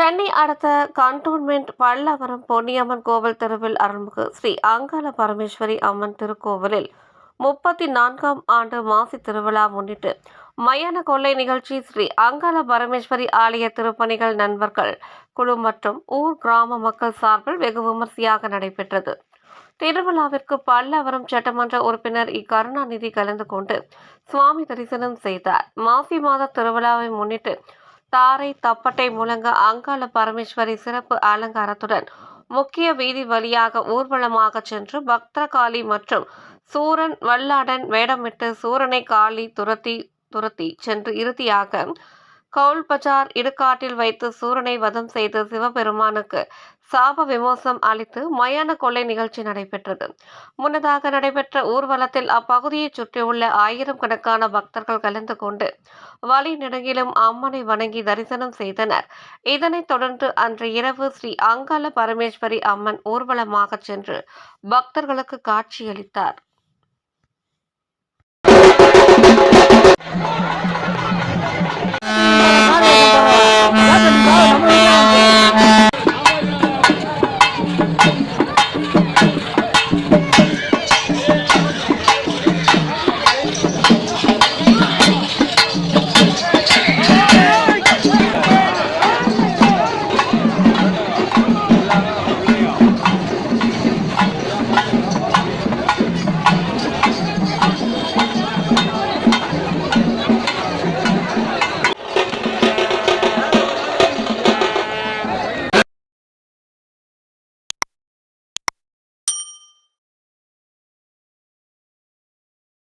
சென்னை அடுத்த கண்டோன்மெண்ட் பல்லவரம் பொன்னியம்மன் கோவில் தெருவில் அருள்மிகு ஸ்ரீ அங்காள பரமேஸ்வரி அம்மன் திருக்கோவிலில் முப்பத்தி நான்காம் ஆண்டு மாசி திருவிழா முன்னிட்டு மயான கொள்ளை நிகழ்ச்சி ஸ்ரீ அங்காள பரமேஸ்வரி ஆலய திருப்பணிகள் நண்பர்கள் குழு மற்றும் ஊர் கிராம மக்கள் சார்பில் வெகு விமர்சையாக நடைபெற்றது. திருவிழாவிற்கு பல்லவரம் சட்டமன்ற உறுப்பினர் இ கருணாநிதி கலந்து கொண்டு சுவாமி தரிசனம் செய்தார். மாசி மாத திருவிழாவை முன்னிட்டு தாரை தப்பட்டை முழங்க அங்காள பரமேஸ்வரி சிறப்பு அலங்காரத்துடன் முக்கிய வீதி வழியாக ஊர்வலமாக சென்று பக்தகாளி மற்றும் சூரன் வல்லாடன் வேடமிட்டு சூரனை காளி துரத்தி துரத்தி சென்று இறுதியாக கவுல்பஜார் இடுகாட்டில் வைத்து சூரனை வதம் செய்து சிவபெருமானுக்கு சாப விமோசம் அளித்து மயான கொள்ளை நிகழ்ச்சி நடைபெற்றது. முன்னதாக நடைபெற்ற ஊர்வலத்தில் அப்பகுதியைச் சுற்றியுள்ள ஆயிரம் கணக்கான பக்தர்கள் கலந்து கொண்டு வழி நெடுங்கிலும் அம்மனை வணங்கி தரிசனம் செய்தனர். இதனைத் தொடர்ந்து அன்று இரவு ஸ்ரீ அங்காள பரமேஸ்வரி அம்மன் ஊர்வலமாக சென்று பக்தர்களுக்கு காட்சியளித்தார்.